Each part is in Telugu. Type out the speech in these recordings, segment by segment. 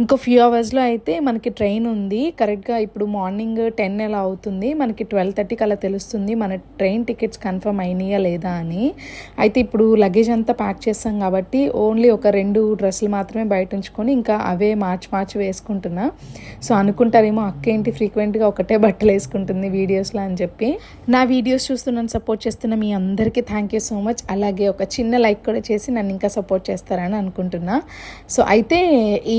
ఇంకో ఫ్యూ అవర్స్లో అయితే మనకి ట్రైన్ ఉంది. కరెక్ట్గా ఇప్పుడు మార్నింగ్ టెన్ ఎలా అవుతుంది? మనకి ట్వెల్వ్ థర్టీకి అలా తెలుస్తుంది మన ట్రైన్ టికెట్స్ కన్ఫర్మ్ అయినాయా లేదా అని. అయితే ఇప్పుడు లగేజ్ అంతా ప్యాక్ చేస్తాం కాబట్టి ఓన్లీ ఒక రెండు డ్రెస్సులు మాత్రమే బయట ఉంచుకొని ఇంకా అవే మార్చి మార్చి వేసుకుంటున్నా. సో అనుకుంటారేమో అక్క ఏంటి ఫ్రీక్వెంట్గా ఒకటే బట్టలు వేసుకుంటుంది వీడియోస్లో అని చెప్పి. నా వీడియోస్ చూస్తున్నాను సపోర్ట్ చేస్తున్న మీ అందరికీ థ్యాంక్ యూ సో మచ్ అలాగే ఒక చిన్న లైక్ కూడా చేసి నన్ను ఇంకా సపోర్ట్ చేస్తారని అనుకుంటున్నా. సో అయితే ఈ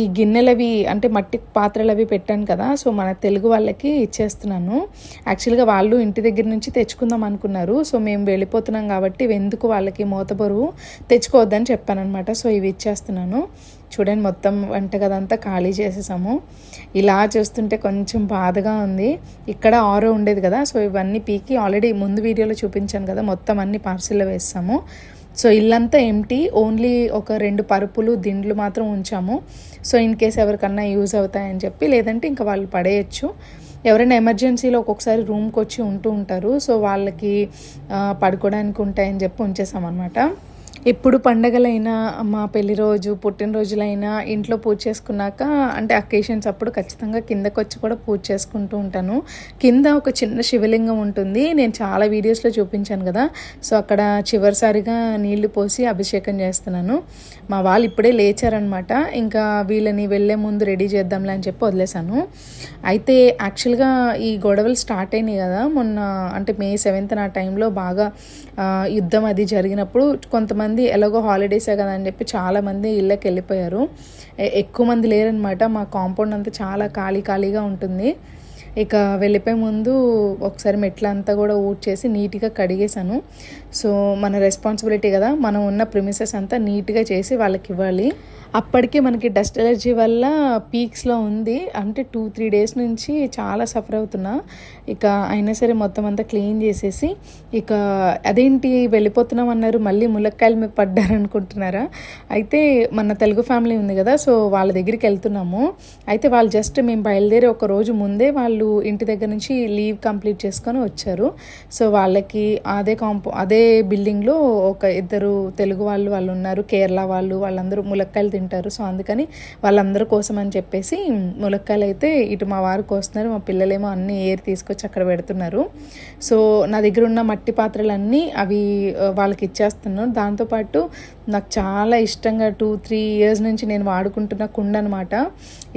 అవి అంటే మట్టి పాత్రలు అవి పెట్టాను కదా సో మన తెలుగు వాళ్ళకి ఇచ్చేస్తున్నాను. యాక్చువల్గా వాళ్ళు ఇంటి దగ్గర నుంచి తెచ్చుకుందాం అనుకున్నారు. సో మేము వెళ్ళిపోతున్నాం కాబట్టి ఎందుకు వాళ్ళకి మూతబరువు తెచ్చుకోవద్దని చెప్పానమాట సో ఇవి ఇచ్చేస్తున్నాను. చూడండి మొత్తం వంటగదంతా ఖాళీ చేసేసాము. ఇలా చూస్తుంటే కొంచెం బాధగా ఉంది. ఇక్కడ ఆరో ఉండేది కదా సో ఇవన్నీ పీకి ఆల్రెడీ ముందు వీడియోలో చూపించాను కదా మొత్తం అన్ని పార్సిల్లో వేస్తాము. సో ఇల్లంతా ఎంటీ ఓన్లీ ఒక రెండు పరుపులు దిండ్లు మాత్రం ఉంచాము. సో ఇన్ కేస్ ఎవరికన్నా యూజ్ అవుతాయని చెప్పి లేదంటే ఇంకా వాళ్ళు పడేయచ్చు. ఎవరైనా ఎమర్జెన్సీలో ఒక్కొక్కసారి రూమ్కి వచ్చి ఉంటూ ఉంటారు. సో వాళ్ళకి పడుకోవడానికి ఉంటాయని చెప్పి ఉంచేసామన్నమాట. ఎప్పుడు పండగలైనా మా పెళ్ళి రోజు పుట్టినరోజులైనా ఇంట్లో పూజ చేసుకున్నాక అంటే అకేషన్స్ అప్పుడు ఖచ్చితంగా కిందకు వచ్చి కూడా పూజ చేసుకుంటూ ఉంటాను. కింద ఒక చిన్న శివలింగం ఉంటుంది. నేను చాలా వీడియోస్లో చూపించాను కదా. సో అక్కడ చివరిసారిగా నీళ్ళు పోసి అభిషేకం చేస్తున్నాను. మా వాళ్ళు ఇప్పుడే లేచారనమాట. ఇంకా వీళ్ళని వెళ్ళే ముందు రెడీ చేద్దాంలే అని చెప్పి వదిలేశాను. అయితే యాక్చువల్గా ఈ గొడవలు స్టార్ట్ అయినాయి కదా. మొన్న అంటే మే సెవెంత్ ఆ టైంలో బాగా యుద్ధం అది జరిగినప్పుడు కొంతమంది ఎలాగో హాలిడేసే కదా అని చెప్పి చాలామంది ఇళ్ళకి వెళ్ళిపోయారు. ఎక్కువ మంది లేరనమాట మా కాంపౌండ్ అంతా చాలా ఖాళీ ఖాళీగా ఉంటుంది. ఇక వెళ్ళిపోయే ముందు ఒకసారి మెట్లంతా కూడా ఊడ్చేసి నీట్గా కడిగేశాను. సో మన రెస్పాన్సిబిలిటీ కదా మనం ఉన్న ప్రిమిసెస్ అంతా నీట్గా చేసి వాళ్ళకి ఇవ్వాలి. అప్పటికే మనకి డస్ట్ ఎలర్జీ వల్ల పీక్స్లో ఉంది. అంటే టూ త్రీ డేస్ నుంచి చాలా సఫర్ అవుతున్నా. ఇక అయినా సరే మొత్తం అంతా క్లీన్ చేసేసి ఇక అదేంటి వెళ్ళిపోతున్నాం అన్నారు మళ్ళీ ములక్కాయలు మీకు పడ్డారనుకుంటున్నారా? అయితే మన తెలుగు ఫ్యామిలీ ఉంది కదా సో వాళ్ళ దగ్గరికి వెళ్తున్నాము. అయితే వాళ్ళు జస్ట్ మేము బయలుదేరి ఒక రోజు ముందే వాళ్ళు ఇంటి దగ్గర నుంచి లీవ్ కంప్లీట్ చేసుకొని వచ్చారు. సో వాళ్ళకి అదే కాంపౌ అదే బిల్డింగ్లో ఒక ఇద్దరు తెలుగు వాళ్ళు వాళ్ళు ఉన్నారు కేరళ వాళ్ళు వాళ్ళందరూ ములక్కాయలు తింటారు. సో అందుకని వాళ్ళందరి కోసం అని చెప్పేసి ములక్కాయలు అయితే ఇటు మా వారు కోస్తున్నారు మా పిల్లలేమో అన్ని ఏర్ తీసుకొచ్చి అక్కడ పెడుతున్నారు. సో నా దగ్గర ఉన్న మట్టి పాత్రలన్నీ అవి వాళ్ళకి ఇచ్చేస్తున్నాను. దాంతోపాటు నాకు చాలా ఇష్టంగా టూ త్రీ ఇయర్స్ నుంచి నేను వాడుకుంటున్న కుండ అనమాట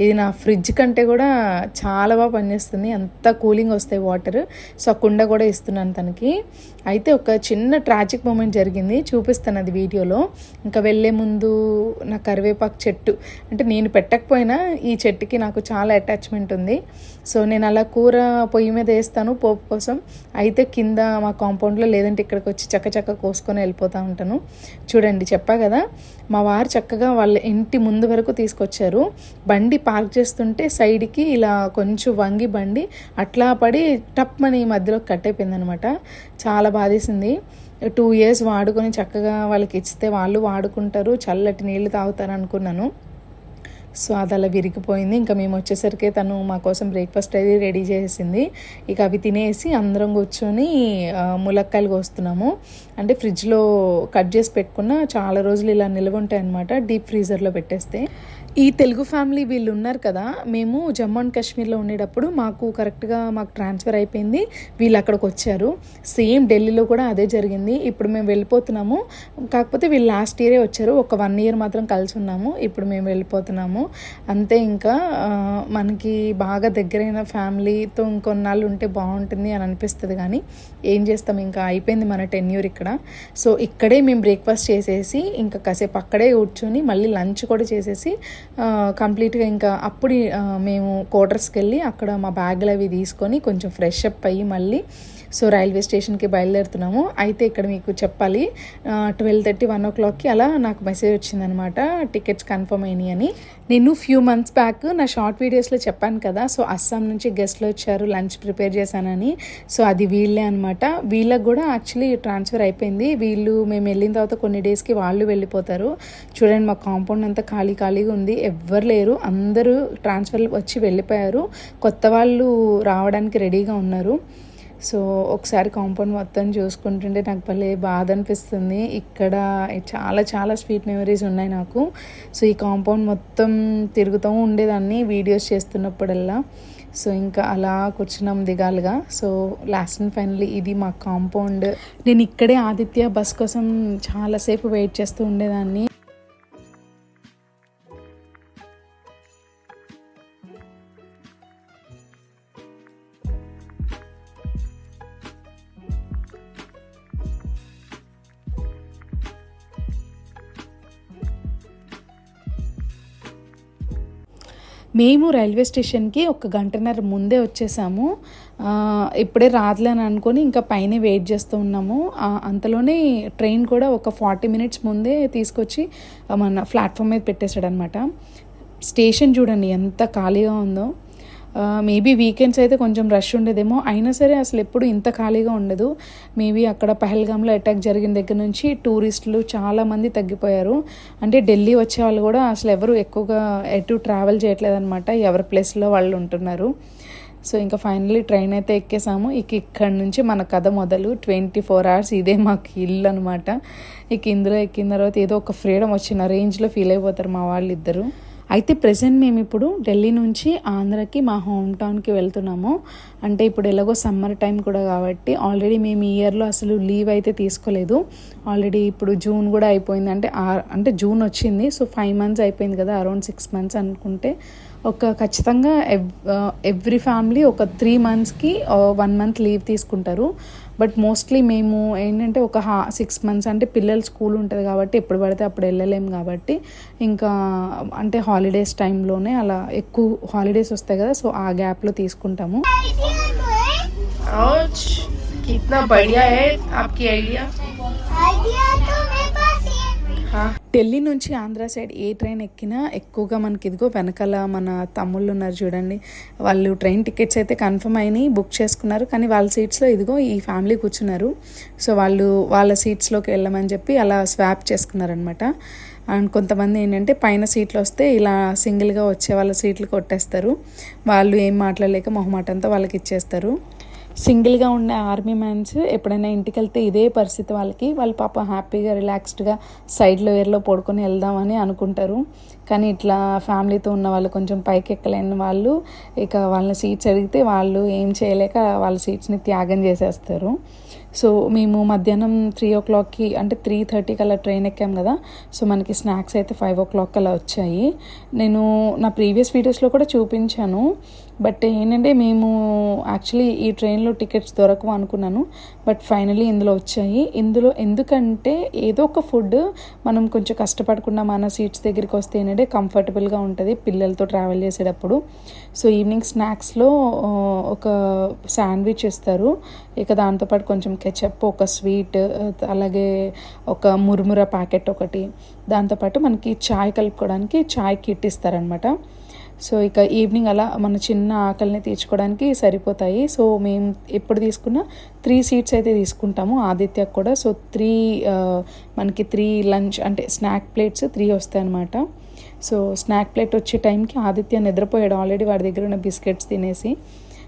ఇది నా ఫ్రిడ్జ్ కంటే కూడా చాలా బాగా పనిచేస్తుంది. అంత కూలింగ్ వస్తాయి వాటర్. సో ఆ కుండ కూడా ఇస్తున్నాను తనకి. అయితే ఒక చిన్న ట్రాజిక్ మూమెంట్ జరిగింది. చూపిస్తాను అది వీడియోలో. ఇంకా వెళ్ళే ముందు నా కరివేపాకు చెట్టు. అంటే నేను పెట్టకపోయినా ఈ చెట్టుకి నాకు చాలా అటాచ్మెంట్ ఉంది. సో నేను అలా కూర పొయ్యి మీద వేస్తాను పోపు కోసం. అయితే కింద మా కాంపౌండ్లో లేదంటే ఇక్కడికి వచ్చి చక్క చక్క కోసుకొని వెళ్ళిపోతూ ఉంటాను. చూడండి చెప్పా కదా. మా వారు చక్కగా వాళ్ళ ఇంటి ముందు వరకు తీసుకొచ్చారు. బండి పార్క్ చేస్తుంటే సైడ్కి ఇలా కొంచెం వంగి బండి అట్లా పడి టప్ అని మధ్యలో కట్ అయిపోయింది అనమాట చాలా బాధేసింది. టూ ఇయర్స్ వాడుకొని చక్కగా వాళ్ళకి ఇస్తే వాళ్ళు వాడుకుంటారు. చల్లటి నీళ్ళు తాగుతారు అనుకున్నాను. సో అది అలా విరిగిపోయింది. ఇంకా మేము వచ్చేసరికి తను మా కోసం బ్రేక్ఫాస్ట్ అది రెడీ చేసింది. ఇక అవి తినేసి అందరం కూర్చొని ములక్కాయలు కోస్తున్నాము. అంటే ఫ్రిడ్జ్లో కట్ చేసి పెట్టుకున్న చాలా రోజులు ఇలా నిల్వ ఉంటాయి అన్నమాట డీప్ ఫ్రీజర్లో పెట్టేస్తే. ఈ తెలుగు ఫ్యామిలీ వీళ్ళు ఉన్నారు కదా మేము జమ్మూ అండ్ కాశ్మీర్లో ఉండేటప్పుడు మాకు కరెక్ట్గా మాకు ట్రాన్స్ఫర్ అయిపోయింది. వీళ్ళు అక్కడికి వచ్చారు. సేమ్ ఢిల్లీలో కూడా అదే జరిగింది. ఇప్పుడు మేము వెళ్ళిపోతున్నాము. కాకపోతే వీళ్ళు లాస్ట్ ఇయరే వచ్చారు. ఒక వన్ ఇయర్ మాత్రం కలిసి ఉన్నాము. ఇప్పుడు మేము వెళ్ళిపోతున్నాము. అంతే ఇంకా మనకి బాగా దగ్గరైన ఫ్యామిలీతో ఇంకొన్నాళ్ళు ఉంటే బాగుంటుంది అని అనిపిస్తుంది కానీ ఏం చేస్తాం? ఇంకా అయిపోయింది మన టెన్యూర్ ఇక్కడ. సో ఇక్కడే మేము బ్రేక్ఫాస్ట్ చేసేసి ఇంకా కాసేపు అక్కడే కూర్చొని మళ్ళీ లంచ్ కూడా చేసేసి కంప్లీట్గా ఇంకా అప్పుడు మేము క్వార్టర్స్కి వెళ్ళి అక్కడ మా బ్యాగులు అవి తీసుకొని కొంచెం ఫ్రెష్ అప్ అయ్యి మళ్ళీ సో రైల్వే స్టేషన్కి బయలుదేరుతున్నాము. అయితే ఇక్కడ మీకు చెప్పాలి ట్వెల్వ్ థర్టీ వన్ ఓ క్లాక్కి అలా నాకు మెసేజ్ వచ్చిందనమాట టికెట్స్ కన్ఫర్మ్ అయినాయి అని. నేను ఫ్యూ మంత్స్ బ్యాక్ నా షార్ట్ వీడియోస్లో చెప్పాను కదా సో అస్సాం నుంచి గెస్ట్లు వచ్చారు లంచ్ ప్రిపేర్ చేశానని. సో అది వీళ్ళే అనమాట వీళ్ళకి కూడా యాక్చువల్లీ ట్రాన్స్ఫర్ అయిపోయింది. వీళ్ళు మేము వెళ్ళిన తర్వాత కొన్ని డేస్కి వాళ్ళు వెళ్ళిపోతారు. చూడండి మా కాంపౌండ్ అంతా ఖాళీ ఖాళీగా ఉంది. ఎవ్వరు లేరు. అందరూ ట్రాన్స్ఫర్ వచ్చి వెళ్ళిపోయారు. కొత్త వాళ్ళు రావడానికి రెడీగా ఉన్నారు. సో ఒకసారి కాంపౌండ్ మొత్తం చూసుకుంటుంటే నాకు భలే బాధ అనిపిస్తుంది. ఇక్కడ చాలా చాలా స్వీట్ మెమరీస్ ఉన్నాయి నాకు. సో ఈ కాంపౌండ్ మొత్తం తిరుగుతూ ఉండేదాన్ని వీడియోస్ చేస్తున్నప్పుడల్లా. సో ఇంకా అలా కూర్చున్నాం దిగాలుగా. సో లాస్ట్ అండ్ ఫైనల్లీ ఇది మా కాంపౌండ్. నేను ఇక్కడే ఆదిత్య బస్ కోసం చాలాసేపు వెయిట్ చేస్తూ ఉండేదాన్ని. మేము రైల్వే స్టేషన్కి ఒక గంటన్నర ముందే వచ్చేసాము. ఇప్పుడే రాదులే అని అనుకొని ఇంకా పైన వెయిట్ చేస్తూ ఉన్నాము. అంతలోనే ట్రైన్ కూడా ఒక ఫార్టీ మినిట్స్ ముందే తీసుకొచ్చి మన ప్లాట్ఫామ్ మీద పెట్టేశాడనమాట స్టేషన్ చూడండి ఎంత ఖాళీగా ఉందో. మేబీ వీకెండ్స్ అయితే కొంచెం రష్ ఉండేదేమో. అయినా సరే అసలు ఎప్పుడు ఇంత ఖాళీగా ఉండదు. మేబీ అక్కడ పహల్గామ్లో అటాక్ జరిగిన దగ్గర నుంచి టూరిస్టులు చాలామంది తగ్గిపోయారు. అంటే ఢిల్లీ వచ్చే వాళ్ళు కూడా అసలు ఎవరు ఎక్కువగా ఎటు ట్రావెల్ చేయట్లేదు అనమాట ఎవరి ప్లేస్లో వాళ్ళు ఉంటున్నారు. సో ఇంకా ఫైనల్లీ ట్రైన్ అయితే ఎక్కేసాము. ఇక ఇక్కడ నుంచి మన కథ మొదలు. ట్వంటీ ఫోర్ అవర్స్ ఇదే మాకు ఇల్లు అనమాట ఇక ఇందులో ఎక్కిన తర్వాత ఏదో ఒక ఫ్రీడమ్ వచ్చిన రేంజ్లో ఫీల్ అయిపోతారు మా వాళ్ళు ఇద్దరు అయితే ప్రజెంట్ మేము ఇప్పుడు ఢిల్లీ నుంచి ఆంధ్రకి మా హోమ్ టౌన్కి వెళ్తున్నాము. అంటే ఇప్పుడు ఎలాగో సమ్మర్ టైం కూడా కాబట్టి ఆల్రెడీ మేము ఈ ఇయర్లో అసలు లీవ్ అయితే తీసుకోలేదు. ఆల్రెడీ ఇప్పుడు జూన్ కూడా అయిపోయింది. అంటే అంటే జూన్ వచ్చింది. సో ఫైవ్ మంత్స్ అయిపోయింది కదా అరౌండ్ సిక్స్ మంత్స్ అనుకుంటే ఒక ఖచ్చితంగా ఎవ్ ఎవ్రీ ఫ్యామిలీ ఒక త్రీ మంత్స్కి వన్ మంత్ లీవ్ తీసుకుంటారు. బట్ మోస్ట్లీ మేము ఏంటంటే ఒక హా సిక్స్ మంత్స్ అంటే పిల్లల స్కూల్ ఉంటుంది కాబట్టి ఎప్పుడు పడితే అప్పుడు వెళ్ళలేము కాబట్టి ఇంకా అంటే హాలిడేస్ టైంలోనే అలా ఎక్కువ హాలిడేస్ వస్తాయి కదా సో ఆ గ్యాప్లో తీసుకుంటాము आउच कितना बढ़िया है आपकी आइडिया आइडिया तो मेरे पास ही है हाँ ఢిల్లీ నుంచి ఆంధ్ర సైడ్ ఏ ట్రైన్ ఎక్కినా ఎక్కువగా మనకి ఇదిగో వెనకాల మన తమ్ముళ్ళు ఉన్నారు చూడండి. వాళ్ళు ట్రైన్ టికెట్స్ అయితే కన్ఫర్మ్ అయినాయి బుక్ చేసుకున్నారు. కానీ వాళ్ళ సీట్స్లో ఇదిగో ఈ ఫ్యామిలీ కూర్చున్నారు. సో వాళ్ళు వాళ్ళ సీట్స్లోకి వెళ్ళమని చెప్పి అలా స్వాప్ చేసుకున్నారనమాట అండ్ కొంతమంది ఏంటంటే పైన సీట్లు వస్తే ఇలా సింగిల్గా వచ్చే వాళ్ళ సీట్లు కొట్టేస్తారు. వాళ్ళు ఏం మాట్లాడలేక మొహమాటంతో వాళ్ళకి ఇచ్చేస్తారు. సింగిల్గా ఉండే ఆర్మీ మ్యాన్స్ ఎప్పుడైనా ఇంటికి వెళ్తే ఇదే పరిస్థితి వాళ్ళకి. వాళ్ళు పాప హ్యాపీగా రిలాక్స్డ్గా సైడ్లో వేర్లో పడుకొని వెళ్దామని అనుకుంటారు. కానీ ఇట్లా ఫ్యామిలీతో ఉన్న వాళ్ళు కొంచెం పైకి ఎక్కలేని వాళ్ళు ఇక వాళ్ళ సీట్స్ అడిగితే వాళ్ళు ఏం చేయలేక వాళ్ళ సీట్స్ని త్యాగం చేసేస్తారు. సో మేము మధ్యాహ్నం త్రీ ఓ క్లాక్కి అంటే త్రీ థర్టీకి అలా ట్రైన్ ఎక్కాం కదా. సో మనకి స్నాక్స్ అయితే ఫైవ్ ఓ క్లాక్ అలా వచ్చాయి. నేను నా ప్రీవియస్ వీడియోస్లో కూడా చూపించాను. బట్ ఏంటంటే మేము యాక్చువల్లీ ఈ ట్రైన్లో టికెట్స్ దొరకవు అనుకున్నాను. బట్ ఫైనలీ ఇందులో వచ్చాయి. ఇందులో ఎందుకంటే ఏదో ఒక ఫుడ్ మనం కొంచెం కష్టపడకుండా మన సీట్స్ దగ్గరికి వస్తే ఏంటంటే కంఫర్టబుల్గా ఉంటుంది పిల్లలతో ట్రావెల్ చేసేటప్పుడు. సో ఈవినింగ్ స్నాక్స్లో ఒక శాండ్విచ్ ఇస్తారు ఇక దాంతోపాటు కొంచెం కెచప్ ఒక స్వీట్ అలాగే ఒక మురుముర ప్యాకెట్ ఒకటి. దాంతోపాటు మనకి చాయ్ కలుపుకోవడానికి చాయ్ కిట్ ఇస్తారనమాట సో ఇక ఈవినింగ్ అలా మన చిన్న ఆకలిని తీర్చుకోవడానికి సరిపోతాయి. సో మేము ఎప్పుడు తీసుకున్నా త్రీ సీట్స్ అయితే తీసుకుంటాము ఆదిత్యకు కూడా. సో త్రీ మనకి త్రీ లంచ్ అంటే స్నాక్ ప్లేట్స్ త్రీ వస్తాయి అనమాట సో స్నాక్ ప్లేట్ వచ్చే టైంకి ఆదిత్య నిద్రపోయాడు ఆల్రెడీ వాడి దగ్గర ఉన్న బిస్కెట్స్ తినేసి.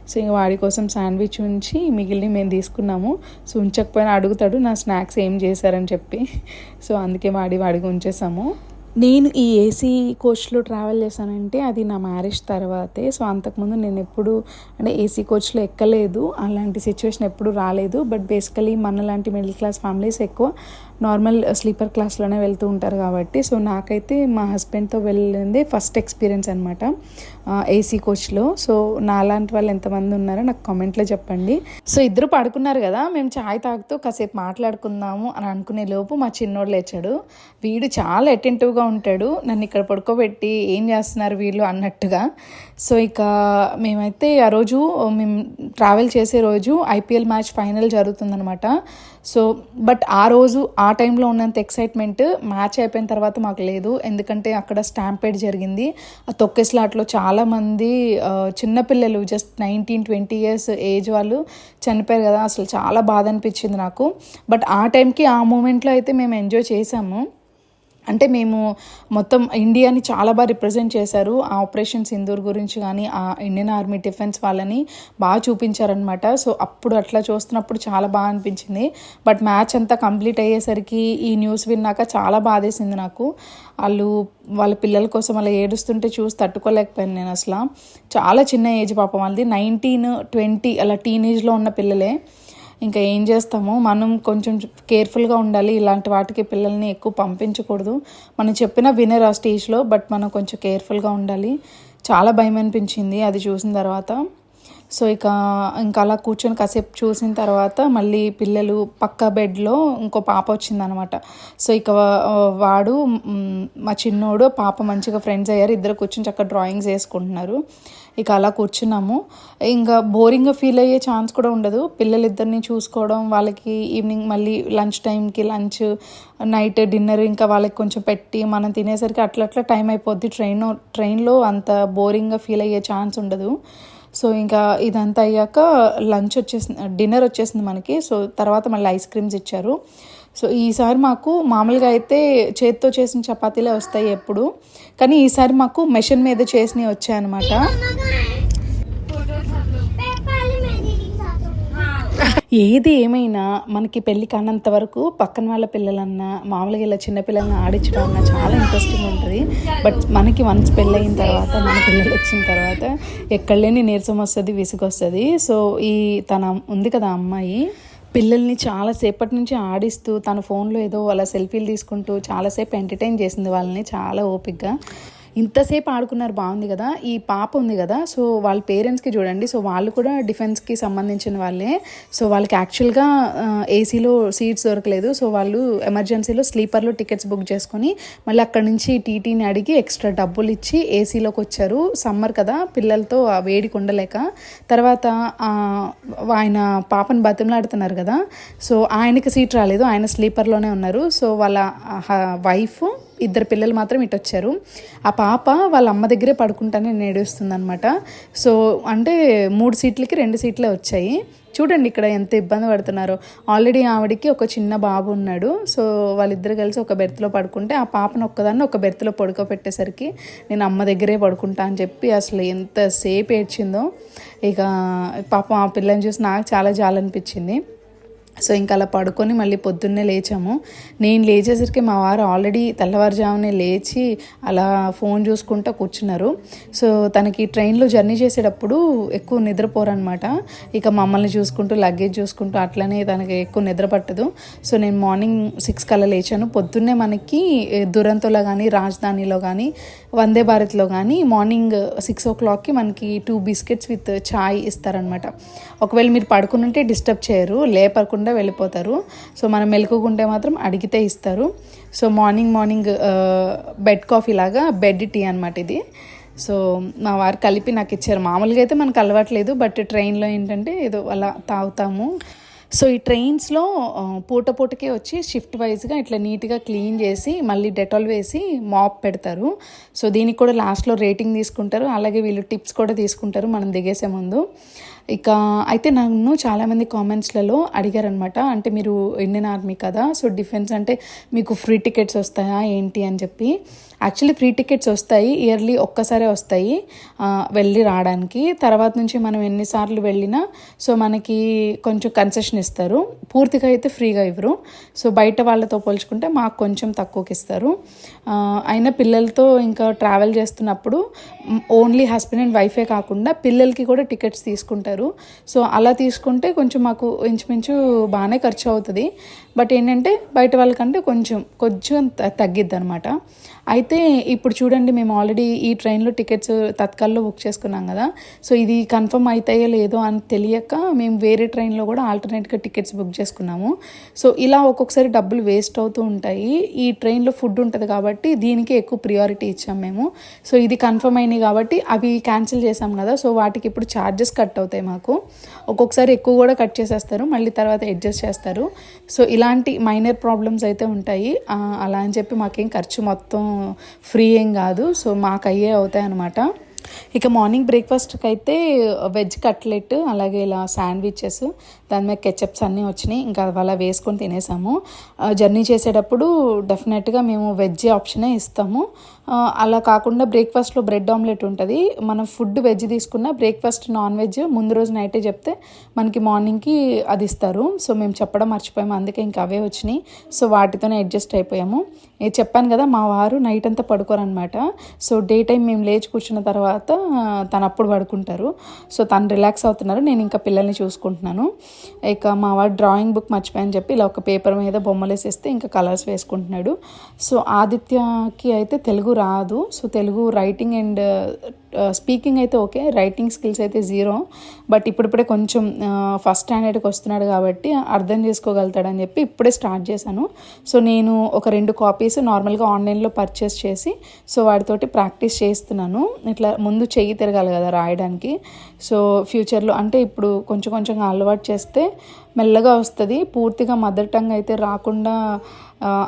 సో ఇంక వాడి కోసం శాండ్విచ్ ఉంచి మిగిలిన మేము తీసుకున్నాము. సో ఉంచకపోయినా అడుగుతాడు నా స్నాక్స్ ఏం చేశారని చెప్పి. సో అందుకే వాడి వాడికి ఉంచేసాము. నేను ఈ ఏసీ కోచ్లో ట్రావెల్ చేశానంటే అది నా మ్యారేజ్ తర్వాతే. సో అంతకుముందు నేను ఎప్పుడు అంటే ఏసీ కోచ్లో ఎక్కలేదు. అలాంటి సిచ్యువేషన్ ఎప్పుడు రాలేదు. బట్ బేసికలీ మన లాంటి మిడిల్ క్లాస్ ఫ్యామిలీస్ ఎక్కువ నార్మల్ స్లీపర్ క్లాస్లోనే వెళ్తూ ఉంటారు కాబట్టి. సో నాకైతే మా హస్బెండ్తో వెళ్ళిందే ఫస్ట్ ఎక్స్పీరియన్స్ అనమాట ఏసీ కోచ్లో. సో నాలాంటి వాళ్ళు ఎంతమంది ఉన్నారో నాకు కామెంట్లో చెప్పండి. సో ఇద్దరు పడుకున్నారు కదా మేము చాయ్ తాగుతూ కాసేపు మాట్లాడుకుందాము అని అనుకునే లోపు మా చిన్నోడు లేచాడు. వీడు చాలా అటెంటివ్గా ఉంటాడు. నన్ను ఇక్కడ పడుకోబెట్టి ఏం చేస్తున్నారు వీళ్ళు అన్నట్టుగా. సో ఇక మేమైతే ఆ రోజు మేము ట్రావెల్ చేసే రోజు ఐపీఎల్ మ్యాచ్ ఫైనల్ జరుగుతుందనమాట సో బట్ ఆ రోజు ఆ టైంలో ఉన్నంత ఎక్సైట్మెంట్ మ్యాచ్ అయిపోయిన తర్వాత మాకు లేదు. ఎందుకంటే అక్కడ స్టాంపేడ్ జరిగింది. ఆ తొక్కేస్లాట్లో చాలామంది చిన్నపిల్లలు just nineteen twenty years age వాళ్ళు చనిపోయారు కదా. అసలు చాలా బాధ అనిపించింది నాకు. బట్ ఆ టైంకి ఆ మూమెంట్లో అయితే మేము ఎంజాయ్ చేసాము. అంటే మేము మొత్తం ఇండియాని చాలా బాగా రిప్రజెంట్ చేశారు. ఆ ఆపరేషన్ సింధూర్ గురించి కానీ ఆ ఇండియన్ ఆర్మీ డిఫెన్స్ వాళ్ళని బాగా చూపించారనమాట సో అప్పుడు అట్లా చూస్తున్నప్పుడు చాలా బాగా అనిపించింది. బట్ మ్యాచ్ అంతా కంప్లీట్ అయ్యేసరికి ఈ న్యూస్ విన్నాక చాలా బాధేసింది నాకు. వాళ్ళు వాళ్ళ పిల్లల కోసం అలా ఏడుస్తుంటే చూసి తట్టుకోలేకపోయాను నేను అసలు. చాలా చిన్న ఏజ్ పాపం వాళ్ళది. నైన్టీన్ ట్వంటీ అలా టీనేజ్లో ఉన్న పిల్లలే. ఇంకా ఏం చేస్తాము? మనం కొంచెం కేర్ఫుల్గా ఉండాలి. ఇలాంటి వాటికి పిల్లల్ని ఎక్కువ పంపించకూడదు. మనం చెప్పిన వినర్ ఆ స్టేజ్లో బట్ మనం కొంచెం కేర్ఫుల్గా ఉండాలి. చాలా భయం అనిపించింది అది చూసిన తర్వాత. సో ఇక ఇంకా అలా కూర్చొని కాసేపు చూసిన తర్వాత మళ్ళీ పిల్లలు పక్క బెడ్లో ఇంకో పాప వచ్చిందనమాట. సో ఇక వా- వాడు మా చిన్నోడు పాప మంచిగా ఫ్రెండ్స్ అయ్యారు. ఇద్దరు కూర్చొని చక్కగా డ్రాయింగ్స్ వేసుకుంటున్నారు. ఇక అలా కూర్చున్నాము. ఇంకా బోరింగ్గా ఫీల్ అయ్యే ఛాన్స్ కూడా ఉండదు. పిల్లలిద్దరిని చూసుకోవడం వాళ్ళకి ఈవినింగ్ మళ్ళీ లంచ్ టైంకి లంచ్ నైట్ డిన్నర్ ఇంకా వాళ్ళకి కొంచెం పెట్టి మనం తినేసరికి అట్లా అట్లా టైం అయిపోద్ది. ట్రైన్ ట్రైన్లో అంత బోరింగ్గా ఫీల్ అయ్యే ఛాన్స్ ఉండదు. సో ఇంకా ఇదంతా అయ్యాక లంచ్ వచ్చేసింది డిన్నర్ వచ్చేసింది మనకి. సో తర్వాత మళ్ళీ ఐస్ క్రీమ్స్ ఇచ్చారు. సో ఈసారి మాకు మామూలుగా అయితే చేతితో చేసిన చపాతీలే వస్తాయి ఎప్పుడు. కానీ ఈసారి మాకు మెషిన్ మీద చేసినవి వచ్చాయన్నమాట. ఏది ఏమైనా మనకి పెళ్ళి కానంత వరకు పక్కన వాళ్ళ పిల్లలన్నా మామూలుగా ఇలా చిన్న పిల్లల్ని ఆడించడం అన్నా చాలా ఇంట్రెస్టింగ్ ఉంటుంది. బట్ మనకి వన్స్ పెళ్ళయిన తర్వాత మన పిల్లలు వచ్చిన తర్వాత ఎక్కడ లేని నీరసం వస్తుంది విసుగొస్తుంది సో ఈ తన ఉంది కదా అమ్మాయి పిల్లల్ని చాలాసేపటి నుంచి ఆడిస్తూ తన ఫోన్లో ఏదో అలా సెల్ఫీలు తీసుకుంటూ చాలాసేపు ఎంటర్టైన్ చేసింది వాళ్ళని చాలా ఓపిక్గా ఇంతసేపు ఆడుకున్నారు బాగుంది కదా ఈ పాప ఉంది కదా సో వాళ్ళ పేరెంట్స్కి చూడండి సో వాళ్ళు కూడా డిఫెన్స్కి సంబంధించిన వాళ్ళే సో వాళ్ళకి యాక్చువల్గా ఏసీలో సీట్స్ దొరకలేదు సో వాళ్ళు ఎమర్జెన్సీలో స్లీపర్లో టికెట్స్ బుక్ చేసుకొని మళ్ళీ అక్కడ నుంచి టీటీని అడిగి ఎక్స్ట్రా డబ్బులు ఇచ్చి ఏసీలోకి వచ్చారు. సమ్మర్ కదా పిల్లలతో వేడి వేడికి ఉండలేక. తర్వాత ఆయన పాపను బతిమలాడుతున్నారు కదా సో ఆయనకి సీట్ రాలేదు ఆయన స్లీపర్లోనే ఉన్నారు సో వాళ్ళ వైఫ్ ఇద్దరు పిల్లలు మాత్రం ఇటు వచ్చారు. ఆ పాప వాళ్ళ అమ్మ దగ్గరే పడుకుంటానే నేడుస్తుంది అనమాట సో అంటే మూడు సీట్లకి రెండు సీట్లే వచ్చాయి. చూడండి ఇక్కడ ఎంత ఇబ్బంది పడుతున్నారో. ఆల్రెడీ ఆవిడకి ఒక చిన్న బాబు ఉన్నాడు. సో వాళ్ళిద్దరు కలిసి ఒక బెర్త్లో పడుకుంటే ఆ పాపను ఒక్కదాన్ని ఒక బెర్త్లో పడుకోబెట్టేసరికి నేను అమ్మ దగ్గరే పడుకుంటా అని చెప్పి అసలు ఎంతసేపు ఏడ్చిందో. ఇక పాపం ఆ పిల్లని చూసి నాకు చాలా జాలనిపించింది. సో ఇంకా అలా పడుకొని మళ్ళీ పొద్దున్నే లేచాము. నేను లేచేసరికి మా వారు ఆల్రెడీ తెల్లవారుజామునే లేచి అలా ఫోన్ చూసుకుంటూ కూర్చున్నారు. సో తనకి ట్రైన్లో జర్నీ చేసేటప్పుడు ఎక్కువ నిద్రపోరనమాట. ఇక మమ్మల్ని చూసుకుంటూ లగేజ్ చూసుకుంటూ అట్లనే తనకి ఎక్కువ నిద్ర పట్టదు. సో నేను మార్నింగ్ సిక్స్ కల్లా లేచాను. పొద్దున్నే మనకి దురంతోలో కానీ రాజధానిలో కానీ వందే భారత్లో కానీ మార్నింగ్ సిక్స్ ఓ క్లాక్కి మనకి టూ బిస్కెట్స్ విత్ చాయ్ ఇస్తారనమాట. ఒకవేళ మీరు పడుకునుంటే డిస్టర్బ్ చేయరు లేపకుండా వెళ్ళిపోతారు. సో మనం మెలుకుంటే మాత్రం అడిగితే ఇస్తారు. So morning morning bed coffee లాగా బెడ్ టీ అనమాట ఇది. సో మా వారు కలిపి నాకు ఇచ్చారు. మామూలుగా అయితే మనకు అలవాట్లేదు బట్ ట్రైన్లో ఏంటంటే ఏదో అలా తాగుతాము. సో ఈ ట్రైన్స్లో పూట పూటకే వచ్చి షిఫ్ట్ వైజ్గా ఇట్లా నీట్గా క్లీన్ చేసి మళ్ళీ డెటాల్ వేసి మాప్ పెడతారు. సో దీనికి కూడా లాస్ట్లో రేటింగ్ తీసుకుంటారు. అలాగే వీళ్ళు టిప్స్ కూడా తీసుకుంటారు మనం దిగేసే ముందు. ఇక అయితే నన్ను చాలామంది కామెంట్స్లలో అడిగారనమాట అంటే మీరు ఇండియన్ ఆర్మీ కదా సో డిఫెన్స్ అంటే మీకు ఫ్రీ టికెట్స్ వస్తాయా ఏంటి అని చెప్పి. యాక్చువల్లీ ఫ్రీ టికెట్స్ వస్తాయి. ఇయర్లీ ఒక్కసారే వస్తాయి. వెళ్ళి రావడానికి. తర్వాత నుంచి మనం ఎన్నిసార్లు వెళ్ళినా సో మనకి కొంచెం కన్సెషన్ ఇస్తారు. పూర్తిగా అయితే ఫ్రీగా ఇవ్వరు. సో బయట వాళ్ళతో పోల్చుకుంటే మాకు కొంచెం తక్కువకి ఇస్తారు. అయినా పిల్లలతో ఇంకా ట్రావెల్ చేస్తున్నప్పుడు ఓన్లీ హస్బెండ్ అండ్ వైఫే కాకుండా పిల్లలకి కూడా టికెట్స్ తీసుకుంటారు. సో అలా తీసుకుంటే కొంచెం మాకు ఇంచుమించు బాగానే ఖర్చు అవుతుంది. బట్ ఏంటంటే బయట వాళ్ళకంటే కొంచెం కొంచెం తగ్గిద్ది అనమాట అయితే ఇప్పుడు చూడండి మేము ఆల్రెడీ ఈ ట్రైన్లో టికెట్స్ తత్కాల్లో బుక్ చేసుకున్నాం కదా. సో ఇది కన్ఫర్మ్ అవుతాయో లేదో అని తెలియక మేము వేరే ట్రైన్లో కూడా ఆల్టర్నేట్గా టికెట్స్ బుక్ చేసుకున్నాము. సో ఇలా ఒక్కొక్కసారి డబ్బులు వేస్ట్ అవుతూ ఉంటాయి. ఈ ట్రైన్లో ఫుడ్ ఉంటుంది కాబట్టి దీనికి ఎక్కువ ప్రియారిటీ ఇచ్చాం మేము. సో ఇది కన్ఫర్మ్ అయినాయి కాబట్టి అవి క్యాన్సిల్ చేసాం కదా. సో వాటికి ఇప్పుడు ఛార్జెస్ కట్ అవుతాయి మాకు. ఒక్కొక్కసారి ఎక్కువ కూడా కట్ చేసేస్తారు మళ్ళీ తర్వాత అడ్జస్ట్ చేస్తారు. సో ఇలాంటి మైనర్ ప్రాబ్లమ్స్ అయితే ఉంటాయి. అలా అని చెప్పి మాకేం ఖర్చు మొత్తం ఫ్రీ ఏం కాదు. సో మాకు అయ్యే అవుతాయి అనమాట ఇక మార్నింగ్ బ్రేక్ఫాస్ట్కి అయితే వెజ్ కట్లెట్ అలాగే ఇలా శాండ్విచెస్ దాని మీద కెచప్స్ అన్నీ వచ్చినాయి. ఇంకా అలా వేసుకొని తినేసాము. జర్నీ చేసేటప్పుడు డెఫినెట్గా మేము వెజ్ ఆప్షనే ఇస్తాము. అలా కాకుండా బ్రేక్ఫాస్ట్లో బ్రెడ్ ఆమ్లెట్ ఉంటుంది. మనం ఫుడ్ వెజ్ తీసుకున్న బ్రేక్ఫాస్ట్ నాన్ వెజ్ ముందు రోజు నైటే చెప్తే మనకి మార్నింగ్కి అది ఇస్తారు. సో మేము చెప్పడం మర్చిపోయాము. అందుకే ఇంకా అవే వచ్చినాయి. సో వాటితోనే అడ్జస్ట్ అయిపోయాము. చెప్పాను కదా మా వారు నైట్ అంతా పడుకోరనమాట సో డే టైం మేము లేచి కూర్చున్న తర్వాత తను అప్పుడు పడుకుంటారు. సో తను రిలాక్స్ అవుతున్నారు. నేను ఇంకా పిల్లల్ని చూసుకుంటున్నాను. ఇక మా వాడు డ్రాయింగ్ బుక్ మర్చిపోయాని చెప్పి ఇలా ఒక పేపర్ మీద బొమ్మలు వేసేస్తే ఇంకా కలర్స్ వేసుకుంటున్నాడు. సో ఆదిత్యకి అయితే తెలుగు రాదు. So Telugu writing and speaking అయితే ఓకే రైటింగ్ స్కిల్స్ అయితే జీరో బట్ ఇప్పుడిప్పుడే కొంచెం ఫస్ట్ స్టాండర్డ్కి వస్తున్నాడు కాబట్టి అర్థం చేసుకోగలుగుతాడని చెప్పి ఇప్పుడే స్టార్ట్ చేశాను. సో నేను ఒక రెండు కాపీస్ నార్మల్గా ఆన్లైన్లో పర్చేస్ చేసి సో వాటితోటి ప్రాక్టీస్ చేస్తున్నాను. ఇట్లా ముందు చెయ్యి తిరగాలి కదా రాయడానికి. సో ఫ్యూచర్లో అంటే ఇప్పుడు కొంచెం కొంచెం అలవాటు చేస్తే మెల్లగా వస్తుంది. పూర్తిగా మదర్ టంగ్ అయితే రాకుండా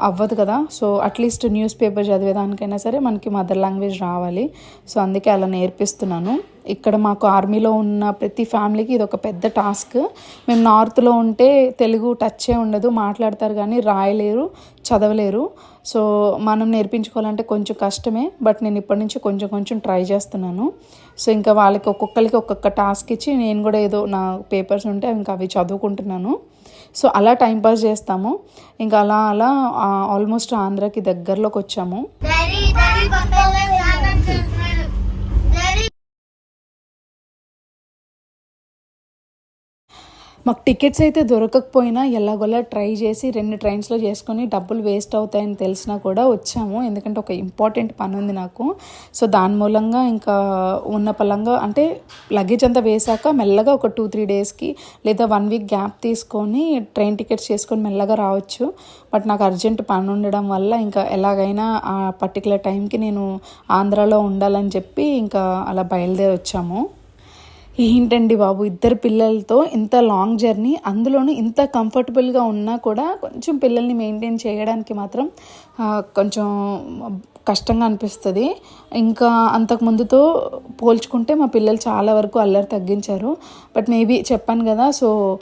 అవ్వదు కదా. So at least news paper చదివేదానికైనా సరే మనకి మదర్ లాంగ్వేజ్ రావాలి. సో అందుకే అలా నేర్పిస్తున్నాను. ఇక్కడ మాకు ఆర్మీలో ఉన్న ప్రతి ఫ్యామిలీకి ఇది ఒక పెద్ద టాస్క్ మేము నార్త్లో ఉంటే తెలుగు టచ్చే ఉండదు మాట్లాడతారు కానీ రాయలేరు చదవలేరు. సో మనం నేర్పించుకోవాలంటే కొంచెం కష్టమే బట్ నేను ఇప్పటి నుంచి కొంచెం కొంచెం ట్రై చేస్తున్నాను. సో ఇంకా వాళ్ళకి ఒక్కొక్కరికి ఒక్కొక్క టాస్క్ ఇచ్చి నేను కూడా ఏదో నా పేపర్స్ ఉంటే ఇంకా అవి చదువుకుంటున్నాను. సో అలా టైం పాస్ చేస్తాము. ఇంకా అలా అలా ఆల్మోస్ట్ ఆంధ్రాకి దగ్గరలోకి వచ్చాము. మాకు టికెట్స్ అయితే దొరకకపోయినా ఎలాగోలా ట్రై చేసి రెండు ట్రైన్స్లో చేసుకొని డబ్బులు వేస్ట్ అవుతాయని తెలిసినా కూడా వచ్చాము. ఎందుకంటే ఒక ఇంపార్టెంట్ పని ఉంది నాకు. సో దాని మూలంగా ఇంకా ఉన్న పలంగా అంటే లగేజ్ అంతా వేసాక మెల్లగా ఒక టూ త్రీ డేస్కి లేదా వన్ వీక్ గ్యాప్ తీసుకొని ట్రైన్ టికెట్స్ చేసుకొని మెల్లగా రావచ్చు. బట్ నాకు అర్జెంట్ పని ఉండడం వల్ల ఇంకా ఎలాగైనా ఆ పర్టికులర్ టైంకి నేను ఆంధ్రాలో ఉండాలని చెప్పి ఇంకా అలా బయలుదేరి వచ్చాము. ఏంటండి బాబు? ఇద్దరు పిల్లలతో ఇంత లాంగ్ జర్నీ అందులోనూ ఇంత కంఫర్టబుల్గా ఉన్నా కూడా కొంచెం పిల్లల్ని మెయింటైన్ చేయడానికి మాత్రం కొంచెం కష్టంగా అనిపిస్తుంది. ఇంకా అంతకు ముందుతో పోల్చుకుంటే మా పిల్లలు చాలా వరకు అల్లరి తగ్గించారు. బట్ మేబీ చెప్పాను కదా సో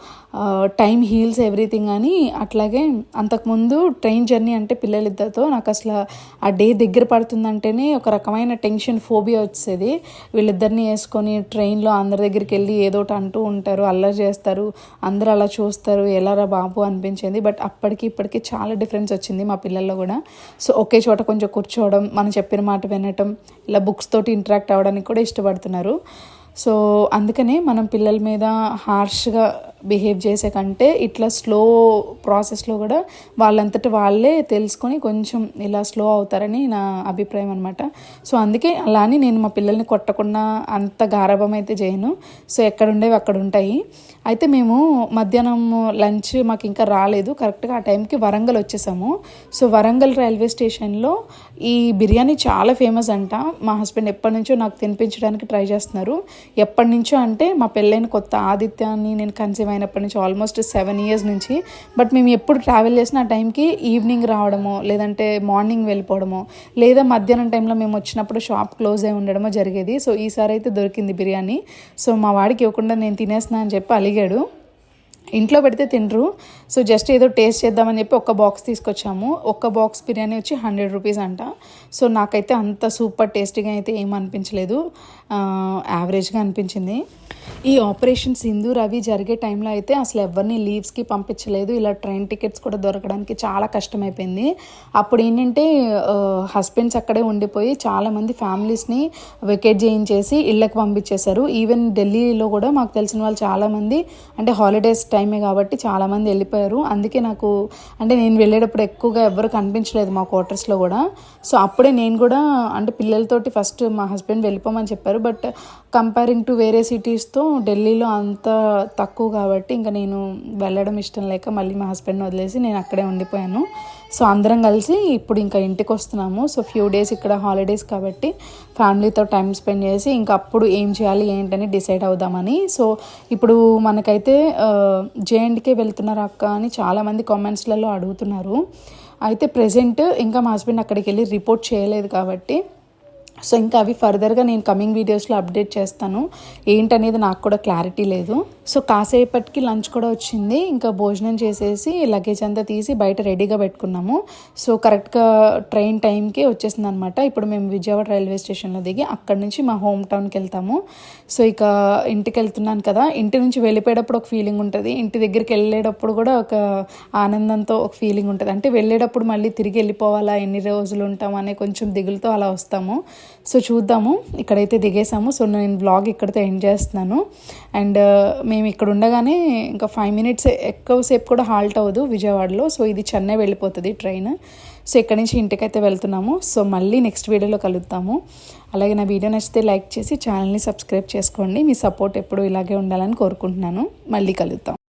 టైం హీల్స్ ఎవ్రీథింగ్ అని. అట్లాగే అంతకుముందు ట్రైన్ జర్నీ అంటే పిల్లలిద్దరితో నాకు అసలు ఆ డే దగ్గర పడుతుందంటేనే ఒక రకమైన టెన్షన్ ఫోబియా వచ్చేది. వీళ్ళిద్దరిని వేసుకొని ట్రైన్లో అందరి దగ్గరికి వెళ్ళి ఏదో ఒకటి అంటూ ఉంటారు అల్లరి చేస్తారు. అందరూ అలా చూస్తారు ఎలారా బాబు అనిపించింది. బట్ అప్పటికి ఇప్పటికి చాలా డిఫరెన్స్ వచ్చింది మా పిల్లల్లో కూడా. సో ఒకే చోట కొంచెం కూర్చోవడం మనం చెప్పిన మాట వినటం ఇలా బుక్స్ తోటి ఇంటరాక్ట్ అవ్వడానికి కూడా ఇష్టపడుతున్నారు. సో అందుకనే మనం పిల్లల మీద హార్ష్గా బిహేవ్ చేసే కంటే ఇట్లా స్లో ప్రాసెస్లో కూడా వాళ్ళంతటి వాళ్ళే తెలుసుకొని కొంచెం ఇలా స్లో అవుతారని నా అభిప్రాయం అనమాట సో అందుకే అలా అని నేను మా పిల్లల్ని కొట్టకుండా అంత గారాభం అయితే చేయను. సో ఎక్కడుండేవి అక్కడ ఉంటాయి అయితే మేము మధ్యాహ్నం లంచ్ మాకు ఇంకా రాలేదు. కరెక్ట్గా ఆ టైంకి వరంగల్ వచ్చేసాము. సో వరంగల్ రైల్వే స్టేషన్లో ఈ బిర్యానీ చాలా ఫేమస్ అంట. మా హస్బెండ్ ఎప్పటి నుంచో నాకు తినిపించడానికి ట్రై చేస్తున్నారు. ఎప్పటి నుంచో అంటే మా పెళ్ళైన కొత్త ఆదిత్యాన్ని నేను కన్సీవ్ అయినప్పటి నుంచి ఆల్మోస్ట్ సెవెన్ ఇయర్స్ నుంచి. బట్ మేము ఎప్పుడు ట్రావెల్ చేసిన ఆ టైంకి ఈవినింగ్ రావడమో లేదంటే మార్నింగ్ వెళ్ళిపోవడమో లేదా మధ్యాహ్నం టైంలో మేము వచ్చినప్పుడు షాప్ క్లోజ్ అయి ఉండడమో జరిగేది. సో ఈసారి అయితే దొరికింది బిర్యానీ. సో మా వాడికి ఇవ్వకుండా నేను తినేస్తున్నా అని చెప్పి అలిగాడు. ఇంట్లో పెడితే తినరు. సో జస్ట్ ఏదో టేస్ట్ చేద్దామని చెప్పి ఒక్క బాక్స్ తీసుకొచ్చాము. ఒక్క బాక్స్ బిర్యానీ వచ్చి హండ్రెడ్ రూపీస్ అంట. సో నాకైతే అంత సూపర్ టేస్టీగా అయితే ఏం అనిపించలేదు. యావరేజ్గా అనిపించింది. ఈ ఆపరేషన్ సింధు రవి జరిగే టైంలో అయితే అసలు ఎవరిని లీవ్స్కి పంపించలేదు. ఇలా ట్రైన్ టికెట్స్ కూడా దొరకడానికి చాలా కష్టమైపోయింది. అప్పుడు ఏంటంటే హస్బెండ్స్ అక్కడే ఉండిపోయి చాలామంది ఫ్యామిలీస్ని వెకేట్ చేయించేసి ఇళ్ళకి పంపించేశారు. ఈవెన్ ఢిల్లీలో కూడా మాకు తెలిసిన వాళ్ళు చాలామంది అంటే హాలిడేస్ టైమే కాబట్టి చాలామంది వెళ్ళిపోయారు. అందుకే నాకు అంటే నేను వెళ్ళేటప్పుడు ఎక్కువగా ఎవరు కనిపించలేదు మా క్వార్టర్స్లో కూడా. సో అప్పుడే నేను కూడా అంటే పిల్లలతోటి ఫస్ట్ మా హస్బెండ్ వెళ్ళిపోమని చెప్పారు. బట్ కంపేరింగ్ టు వేరే సిటీస్తో ఢిల్లీలో అంత తక్కువ కాబట్టి ఇంకా నేను వెళ్ళడం ఇష్టం లేక మళ్ళీ మా హస్బెండ్ని వదిలేసి నేను అక్కడే ఉండిపోయాను. సో అందరం కలిసి ఇప్పుడు ఇంకా ఇంటికి వస్తున్నాము. సో ఫ్యూ డేస్ ఇక్కడ హాలిడేస్ కాబట్టి ఫ్యామిలీతో టైం స్పెండ్ చేసి ఇంకా అప్పుడు ఏం చేయాలి ఏంటని డిసైడ్ అవుదామని. సో ఇప్పుడు మనకైతే జేఎండ్కే వెళ్తున్నారు అక్క అని చాలామంది కామెంట్స్లలో అడుగుతున్నారు. అయితే ప్రజెంట్ ఇంకా మా హస్బెండ్ అక్కడికి వెళ్ళి రిపోర్ట్ చేయలేదు కాబట్టి సో ఇంకా అవి ఫర్దర్గా నేను కమింగ్ వీడియోస్లో అప్డేట్ చేస్తాను. ఏంటనేది నాకు కూడా క్లారిటీ లేదు. సో కాసేపటికి లంచ్ కూడా వచ్చింది. ఇంకా భోజనం చేసేసి లగేజ్ అంతా తీసి బయట రెడీగా పెట్టుకున్నాము. సో కరెక్ట్గా ట్రైన్ టైంకి వచ్చేసింది అనమాట ఇప్పుడు మేము విజయవాడ రైల్వే స్టేషన్లో దిగి అక్కడి నుంచి మా హోమ్ టౌన్కి వెళ్తాము. సో ఇక ఇంటికి వెళ్తున్నాను కదా. ఇంటి నుంచి వెళ్ళిపోయేటప్పుడు ఒక ఫీలింగ్ ఉంటుంది. ఇంటి దగ్గరికి వెళ్ళేటప్పుడు కూడా ఒక ఆనందంతో ఒక ఫీలింగ్ ఉంటుంది. అంటే వెళ్ళేటప్పుడు మళ్ళీ తిరిగి వెళ్ళిపోవాలా? ఎన్ని రోజులు ఉంటాం? అనే కొంచెం దిగులుతో అలా వస్తాము. సో చూద్దాము. ఇక్కడైతే దిగేసాము. సో నేను బ్లాగ్ ఇక్కడితో ఎండ్ చేస్తున్నాను. అండ్ uh, మేము ఇక్కడ ఉండగానే ఇంకా ఫైవ్ మినిట్స్ ఎక్కువసేపు కూడా హాల్ట్ అవ్వదు విజయవాడలో. సో ఇది చెన్నై వెళ్ళిపోతుంది ట్రైన్ సో ఇక్కడ నుంచి ఇంటికైతే వెళ్తున్నాము. సో మళ్ళీ నెక్స్ట్ వీడియోలో కలుద్దాము. అలాగే నా వీడియో నచ్చితే లైక్ చేసి ఛానల్ని సబ్స్క్రైబ్ చేసుకోండి. మీ సపోర్ట్ ఎప్పుడు ఇలాగే ఉండాలని కోరుకుంటున్నాను. మళ్ళీ కలుద్దాం.